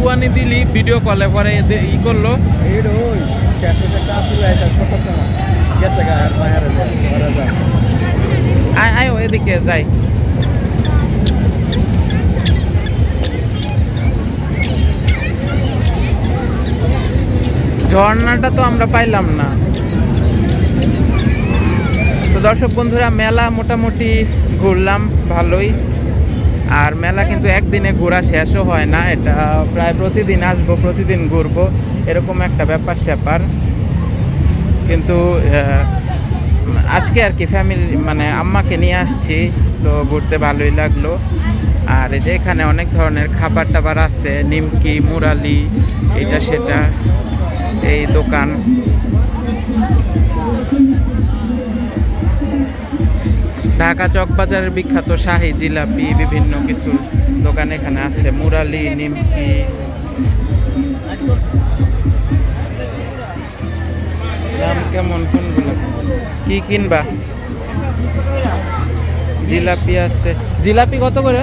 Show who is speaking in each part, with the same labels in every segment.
Speaker 1: না কবে ও বুয়ানি দিলি ভিডিও কলে পরে ই করল। আয় আয় এদিকে যাই। ঝর্ণাটা তো আমরা পাইলাম না। তো দর্শক বন্ধুরা মেলা মোটামুটি ঘুরলাম ভালোই। আর মেলা কিন্তু একদিনে ঘোরা শেষও হয় না, এটা প্রায় প্রতিদিন আসব, প্রতিদিন ঘুরবো, এরকম একটা ব্যাপার স্যাপার। কিন্তু আজকে আর কি ফ্যামিলি মানে আম্মাকে নিয়ে আসছি, তো ঘুরতে ভালোই লাগল। আর এই যে এখানে অনেক ধরনের খাবার টাবার আছে, নিমকি, মুরালি, এটা সেটা, এই দোকান। ঢাকা চকবাজারের বিখ্যাত শাহি জিলাপি, বিভিন্ন কিছু দোকান এখানে আছে। মুরালি, নিমকি। দাম কেমন, কোনগুলো? কি কিনবা? জিলাপি আছে। জিলাপি কত করে?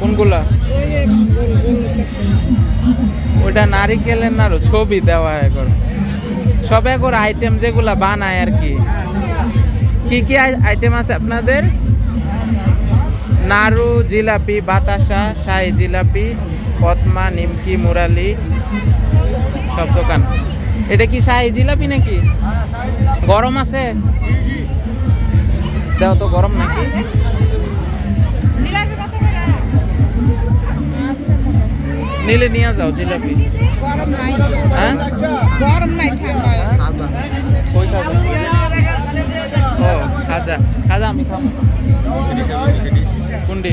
Speaker 1: কোনগুলা? ওটা নারিকেলের নাড়ু ছবি দেওয়া এখন সব এখন আইটেম যেগুলা বানায় আর কি। কি কি আইটেম আছে আপনাদের? নাড়ু জিলাপি, বাতাসা, শাহি জিলাপি পথমা নিমকি, মুরালি, সব দোকান। এটা কি শাহি জিলাপি নাকি? গরম আছে? দেও তো গরম নাকি? নিলে নিয়ে যাও জিলাপি।
Speaker 2: গরম নাই
Speaker 1: হ্যাঁ?
Speaker 2: গরম নাই ঠান্ডা
Speaker 1: কই খাব ও খাজা। খাজা আমি খাব। কোনটি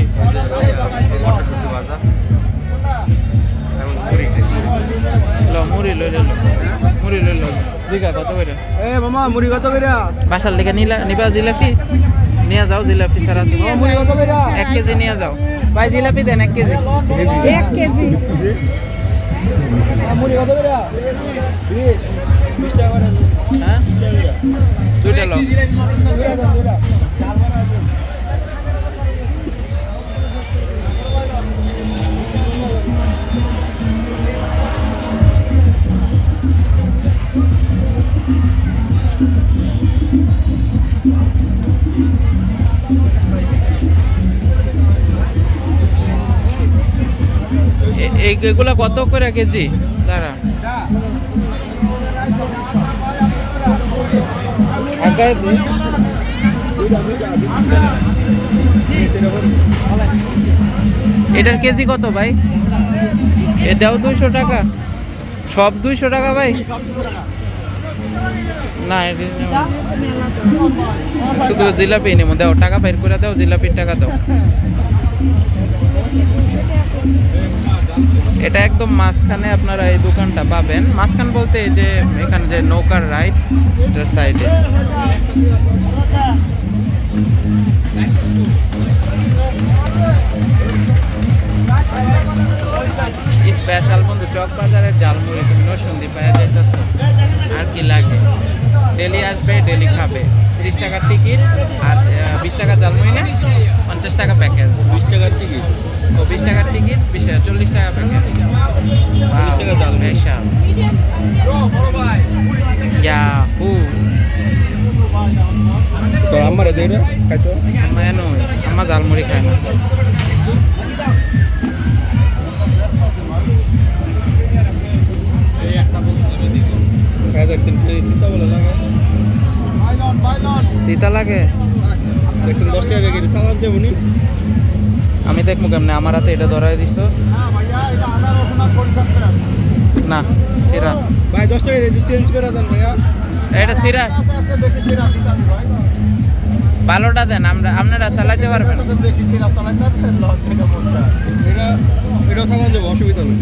Speaker 1: ল মুড়ি লই লো মুড়ি লই লো। দিঘা কত করে
Speaker 3: এ মামা মুড়ি কত কইরা?
Speaker 1: বাসার দিকে নিলা নিবা জিলাপি? নিয়ে যাও জিলাপি
Speaker 3: কইরা
Speaker 1: এক কেজি নিয়ে যাও। ভাই জিলাপি দেন এক কেজি।
Speaker 2: এক কেজি।
Speaker 3: মুড়ি কত কইরা 20 20 টাকা করে
Speaker 1: হ্যাঁ দুইটা। লো এগুলা কত করে কেজি? দাঁড়া। এটার কেজি কত ভাই? এটাও দুইশো টাকা। সব দুইশো টাকা ভাই? না। শুধু জিলাপি নেব। দাও, টাকা বের করে দাও, জিলাপির টাকা দাও। এটা একদম মাঝখানে আপনারা এই দোকানটা পাবেন। মাঝখান বলতে এই যে এখানে যে নৌকার রাইড এটার সাইডে স্পেশাল বন্ধু চক বাজারের জালমুড়ি তুমি নসুন্দি পাওয়া যাইতেছ। আর কি লাগে? ডেলি আসবে ডেলি খাবে। তিরিশ টাকার টিকিট আর বিশ টাকার জালমুড়ি না পঞ্চাশ টাকা প্যাকেজ
Speaker 3: 20 টাকার টিকিট
Speaker 1: ও বিশ টাকার টিকিট বিশ চল্লিশ টাকা প্যাকেজ
Speaker 3: টাকা।
Speaker 1: ইয়াহু
Speaker 3: তোর আম্মারে দেই না খাইছো
Speaker 1: আমার জালমুড়ি খায় না। তিতা লাগে?
Speaker 3: দেখছেন 10 টাকা কেজি সালাদ যাবনি
Speaker 1: আমি দেখব কেমনে আমার হাতে এটা ধরাই দিছ? না সিরা।
Speaker 3: ভাই 10 টাকা চেঞ্জ করে দেন ভাইয়া।
Speaker 1: এটা সিরা। ভালোটা দেন আমরা আপনারা চালাতে পারবেন।
Speaker 3: এটা বেশি সিরা চালাইতে পারবে, লস থেকে পড়তে। এটা চালান যাব অসুবিধা নেই।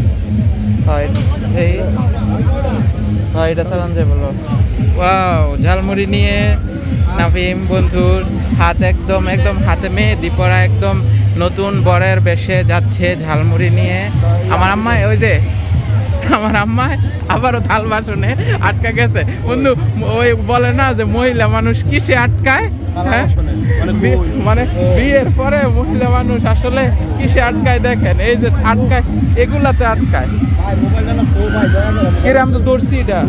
Speaker 1: হয় এই হয় এটা চালান যায় বলো ওয়াও ঝালমুড়ি নিয়ে নাভিম বন্ধুর হাত একদম একদম হাতে মেহেদি পরা একদম নতুন বরের বেশে যাচ্ছে ঝালমুড়ি নিয়ে। আমার আম্মা ওই যে আমার আম্মা আবারও থাল বাসনে আটকা গেছে। বন্ধু ওই বলে না যে মহিলা মানুষ কিসে আটকায়? হ্যাঁ?
Speaker 3: মানে
Speaker 1: মানে বিয়ের পরে মহিলা মানুষ আসলে কিসে আটকায় দেখেন? এই যে আটকায় এগুলাতে আটকায়।
Speaker 3: ভাই মোবাইলটা না ও ভাই দয়া করে।
Speaker 1: কিরে আমি তো দৌড়ছি এটা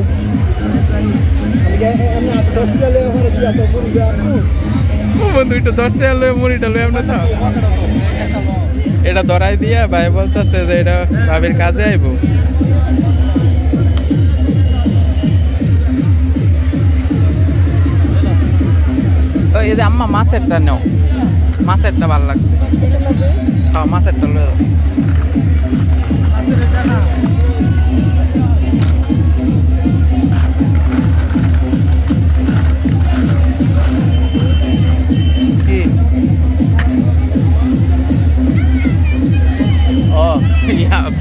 Speaker 1: বন্ধু একটু দশ টাকা লয়ে মুড়িটা লয়ে আমরা তো। এটা ধরাই দিয়া ভাই বলতেছে যে এটা ভাবির কাজে আইব। ওই এই যে আম্মা মাছেরটা নেও। মাছেরটা ভালো লাগছে। হ্যাঁ মাছেরটা লয়ে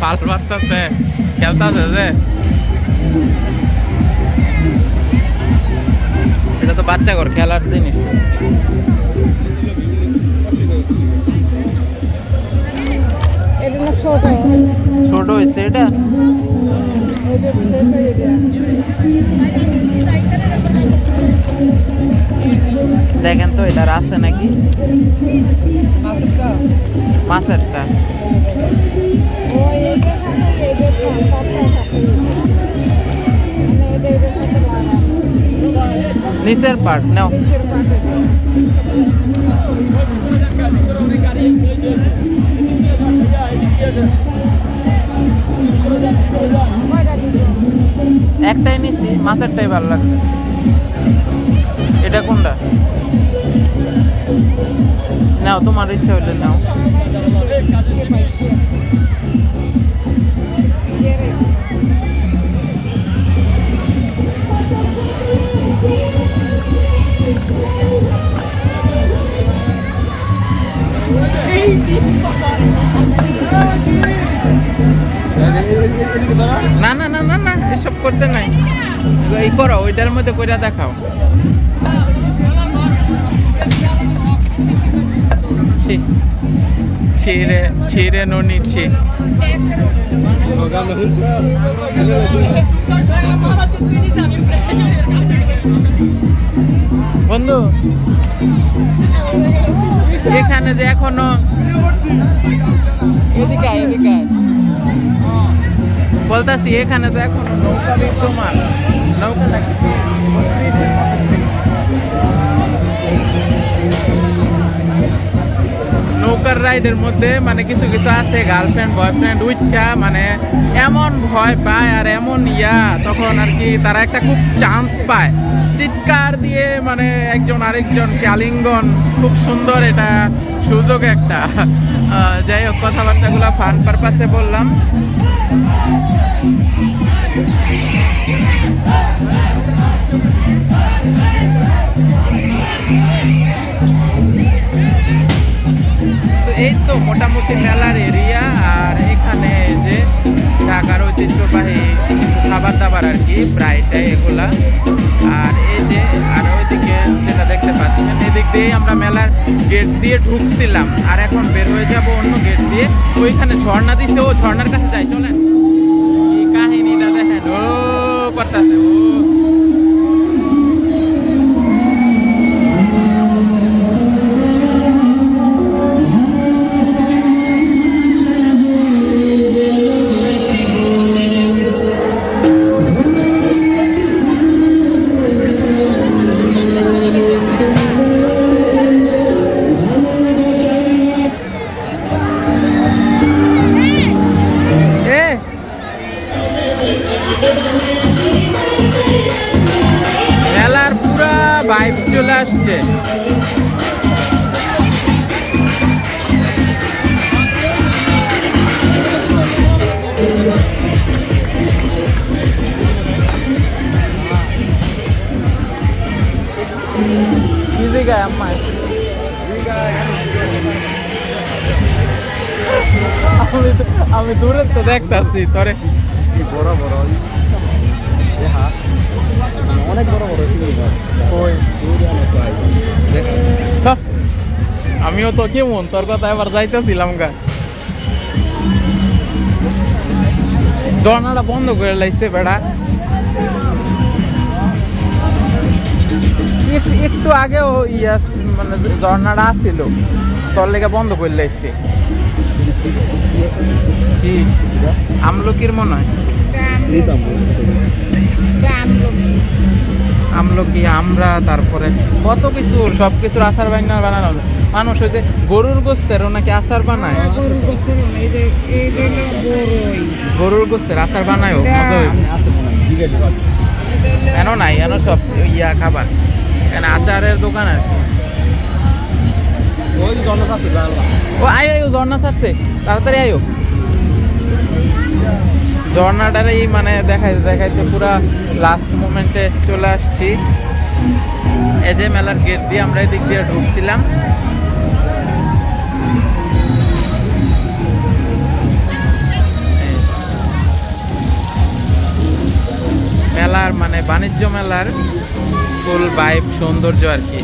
Speaker 1: পাল মারতেছে খেলতেছে যে। এটা তো বাচ্চা ঘর খেলার জিনিস।
Speaker 2: ছোট।
Speaker 1: হয়েছে এটা? দেখেন তো এটার আছে নাকি? মাছেরটা। নিচের পার্ট নাও। একটাই নিছি, মাছেরটাই ভালো লাগছে। এটা কোনটা? নাও, তোমার ইচ্ছা হইলে নাও। না না না না না, এসব করতে নাই। এই করো, ওইটার মধ্যে কইরা দেখাও। ছি ছিঁড়ে ছিঁড়ে ননি ছি
Speaker 3: গান শুনছো
Speaker 1: বন্ধু এখানে যে এখনও এদিকে আয়, এদিকে বলতাছি এখানে তো এখনও নৌকা বিদ্যমান। নৌকা নৌকার রাইডের মধ্যে মানে কিছু কিছু আছে গার্লফ্রেন্ড বয়ফ্রেন্ড উইঠা মানে এমন ভয় পায় আর এমন ইয়া, তখন আর কি তারা একটা খুব চান্স পায়। চিৎকার দিয়ে মানে একজন আরেকজনকে আলিঙ্গন, খুব সুন্দর এটা সুযোগ একটা। যাই হোক, কথাবার্তাগুলো ফান পারপাসে বললাম। তো এই তো মোটামুটি মেলার এরিয়া আর এখানে যে ঢাকার ঐতিহ্যবাহী খাবার দাবার আর কি প্রায়টাই এগুলা। আর এই যে, আর ওইদিকে যেটা দেখতে পাচ্ছেন, এদিক দিয়ে আমরা মেলার গেট দিয়ে ঢুকছিলাম। আর এখন বের হয়ে যাব অন্য গেট দিয়ে। ওইখানে ঝর্ণা দিছে, ও ঝর্ণার কাছে যাই, চলেন। কাহিনীটা দেখেন, ও করতেছে, ও। জায়গায় আম্মা আমি আমি দূরে তো দেখতাছি তোরে।
Speaker 3: কি বড় বড়। অনেক বড় বড়
Speaker 1: আমিও তো কেমন তোর কথা এবার যাইতেছিলাম গা। ঝর্ণাটা বন্ধ করে লাইছে বেড়া। আগেও ইয়াস মানে ঝর্ণাটা আসছিল তোর লেগে বন্ধ করে লাইছে। কি? আমলকির মনে হয়। আমলকি আমরা তারপরে কত কিছু সব কিছুর আচার বান্না বানানো। মানুষ ওই যে গরুর গোস্তেরও নাকি আচার বানায়। গরুর গোস্তের আচার বানায়
Speaker 3: হয়
Speaker 1: এনো নাই এনো সব ইয়া খাবার। এখানে আচারের দোকান আর কি। ও আয় আয় ঝর্ণা ছাড়ছে তাড়াতাড়ি আয়ো ঝর্ণাটারই মানে দেখাইতে দেখাইতে পুরা লাস্ট মোমেন্টে চলে আসছি। এই যে মেলার গেট দিয়ে আমরা এদিক দিয়ে ঢুকছিলাম। মেলার মানে বাণিজ্য মেলার ফুল বাইব সৌন্দর্য আর কি।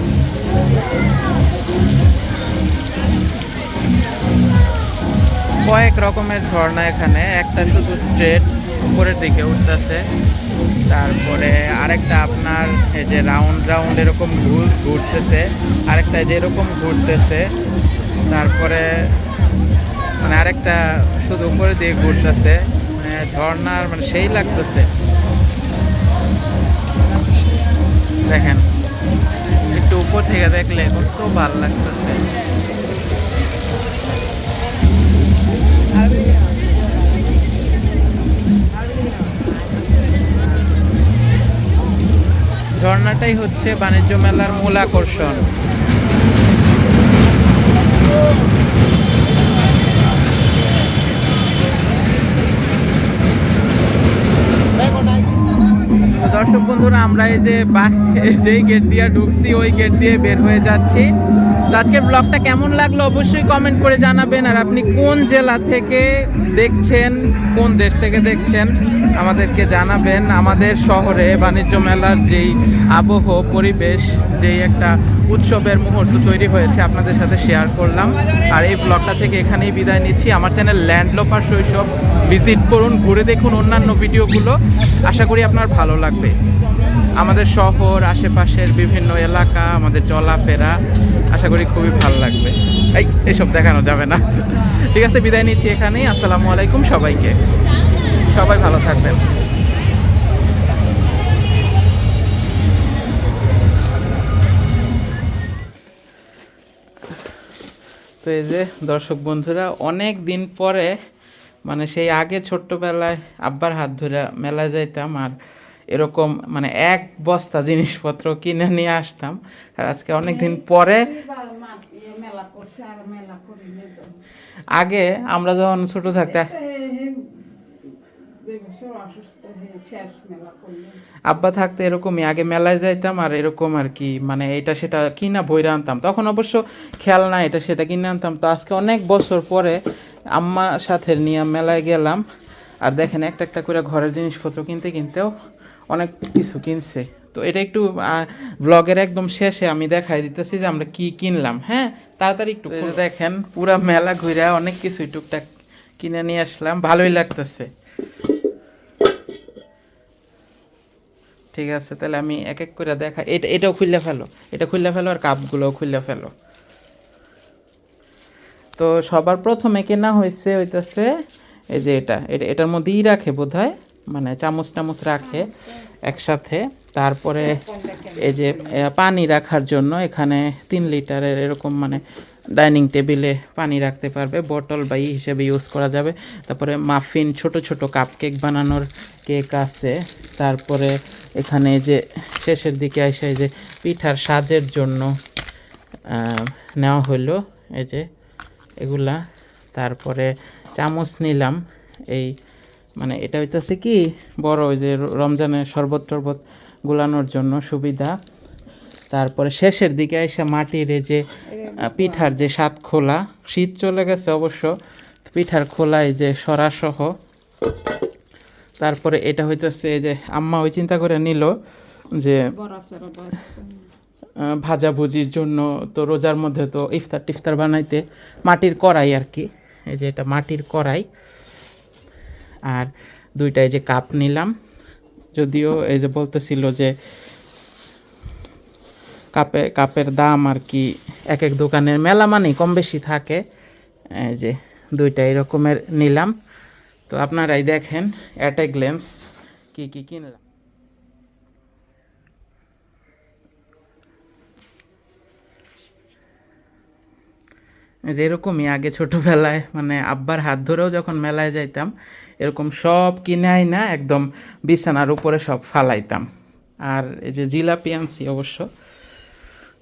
Speaker 1: কয়েক রকমের ঝর্ণা এখানে, একটা শুধু স্ট্রেট উপরের দিকে উঠতেছে। তারপরে আরেকটা আপনার এই যে রাউন্ড রাউন্ড এরকম ঘুর ঘুরতেছে, আরেকটা যে এরকম ঘুরতেছে। তারপরে মানে আরেকটা শুধু উপরে দিয়ে ঘুরতেছে। মানে ঝর্ণার মানে সেই লাগতেছে। দেখেন একটু উপর থেকে দেখলে কত ভালো লাগতেছে। ঝর্ণাটাই হচ্ছে বাণিজ্য মেলার মূল আকর্ষণ। বন্ধুরা, আমরা এই যে যেই গেট দিয়ে ঢুকছি, ওই গেট দিয়ে বের হয়ে যাচ্ছি। তো আজকের ব্লগটা কেমন লাগল অবশ্যই কমেন্ট করে জানাবেন। আর আপনি কোন জেলা থেকে দেখছেন, কোন দেশ থেকে দেখছেন, আমাদেরকে জানাবেন। আমাদের শহরে বাণিজ্য মেলার যেই আবহ পরিবেশ, যেই একটা উৎসবের মুহূর্ত তৈরি হয়েছে, আপনাদের সাথে শেয়ার করলাম। আর এই ব্লগটা থেকে এখানেই বিদায় নিচ্ছি। আমার চ্যানেল ল্যান্ড লোপার শৈশব। ভিজিট করুন, ঘুরে দেখুন অন্যান্য ভিডিওগুলো আশা করি আপনার ভালো লাগবে। আমাদের শহর, আশেপাশের বিভিন্ন এলাকা, আমাদের চলাফেরা, আশা করি খুবই ভালো লাগবে। এই, এসব দেখানো যাবে না। ঠিক আছে, বিদায় নিচ্ছি এখানেই। আসসালামু আলাইকুম সবাইকে। সবাই ভালো থাকবেন। তো এই যে, দর্শক বন্ধুরা, অনেক দিন পরে মানে সেই আগে ছোট্টবেলায় আব্বার হাত ধরে মেলায় যাইতাম আর এরকম মানে এক বস্তা জিনিসপত্র কিনে নিয়ে আসতাম। আর আজকে অনেক দিন পরে
Speaker 2: করি
Speaker 1: আগে আমরা যখন ছোট থাকতে আব্বা থাকতে এরকমই আগে মেলায় যাইতাম আর এরকম আর কি মানে এটা সেটা কিনা বইরা আনতাম। তখন অবশ্য খেয়াল না এটা সেটা কিনে আনতাম। তো আজকে অনেক বছর পরে আম্মার সাথে নিয়ে মেলায় গেলাম। আর দেখেন একটা একটা করে ঘরের জিনিসপত্র কিনতে কিনতেও অনেক কিছু কিনছে। তো এটা একটু ব্লগের একদম শেষে আমি দেখাই দিতেছি যে আমরা কি কিনলাম হ্যাঁ? তাড়াতাড়ি একটু দেখেন পুরা মেলা ঘুরে অনেক কিছুই টুকটাক কিনে নিয়ে আসলাম ভালোই লাগতেছে। ঠিক আছে তাহলে আমি এক এক করে দেখা এটা এটাও খুললে ফেলো এটা খুললে ফেলো আর কাপগুলোও খুললে ফেলো। তো সবার প্রথমে কেনা হয়েছে হইতাছে এই যে এটা এটা এটার মধ্যেই রাখে বোধ মানে চামচ টামচ রাখে একসাথে। তারপরে এই যে পানি রাখার জন্য এখানে তিন লিটারের এরকম মানে ডাইনিং টেবিলে পানি রাখতে পারবে। বটল বা ই হিসেবে ইউজ করা যাবে। তারপরে মাফিন, ছোট ছোট কাপ কেক বানানোর কেক আছে। তারপরে এখানে যে, শেষের দিকে এই যে পিঠার সাজের জন্য নেওয়া হলো এই যে, এগুলা। তারপরে চামচ নিলাম। এই মানে এটা হইতেছে কি বড় ওই যে রমজানের শরবত টরবত গুলানোর জন্য সুবিধা। তারপরে শেষের দিকে এসে মাটির যে পিঠার যে সাত খোলা শীত চলে গেছে অবশ্য পিঠার খোলা এই যে সরাসহ। তারপরে এটা হইতেছে যে আম্মা ওই চিন্তা করে নিল যে আহ, ভাজাভুজির জন্য তো রোজার মধ্যে তো ইফতার টিফতার বানাইতে মাটির কড়াই আর কি এই যে এটা মাটির কড়াই। আর দুইটা এই যে কাপ নিলাম। যদিও এই যে বলতেছিল যে কাপে কাপের দাম আর কি এক এক দোকানের মেলা মানেই কম বেশি থাকে। এই যে দুইটা এরকমের নিলাম। তো আপনারাই দেখেন অ্যাট এ গ্লেন্স কী কী কিনলাম। এই যে এরকমই আগে ছোটোবেলায় মানে আব্বার হাত ধরেও যখন মেলায় যাইতাম, এরকম সব কিনে না একদম বিছানার উপরে সব ফালাইতাম। আর এই যে জিলাপি আনছি অবশ্য।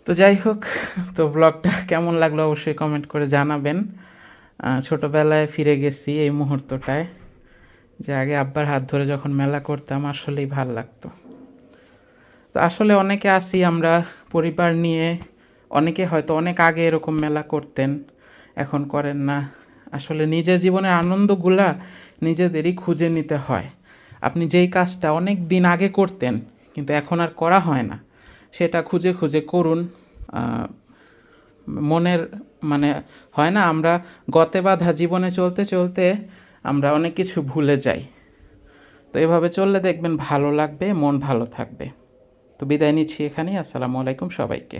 Speaker 1: তো যাই হোক, তো ব্লগটা কেমন লাগল অবশ্যই কমেন্ট করে জানাবেন। ছোটোবেলায় ফিরে গেছি এই মুহূর্তটায়, যে আগে আব্বার হাত ধরে যখন মেলা করতাম আসলেই ভালো লাগতো। তো আসলে অনেকে আসি আমরা পরিবার নিয়ে অনেকে হয়তো অনেক আগে এরকম মেলা করতেন, এখন করেন না। আসলে নিজের জীবনের আনন্দগুলা নিজেদেরই খুঁজে নিতে হয়। আপনি যেই কাজটা অনেক দিন আগে করতেন, কিন্তু এখন আর করা হয় না। সেটা খুঁজে খুঁজে করুন। মনের মানে হয় না, আমরা গতে বাঁধা জীবনে চলতে চলতে আমরা অনেক কিছু ভুলে যাই। তো এভাবে চললে দেখবেন ভালো লাগবে, মন ভালো থাকবে। তো বিদায় নিচ্ছি এখানেই, আসসালামু আলাইকুম সবাইকে।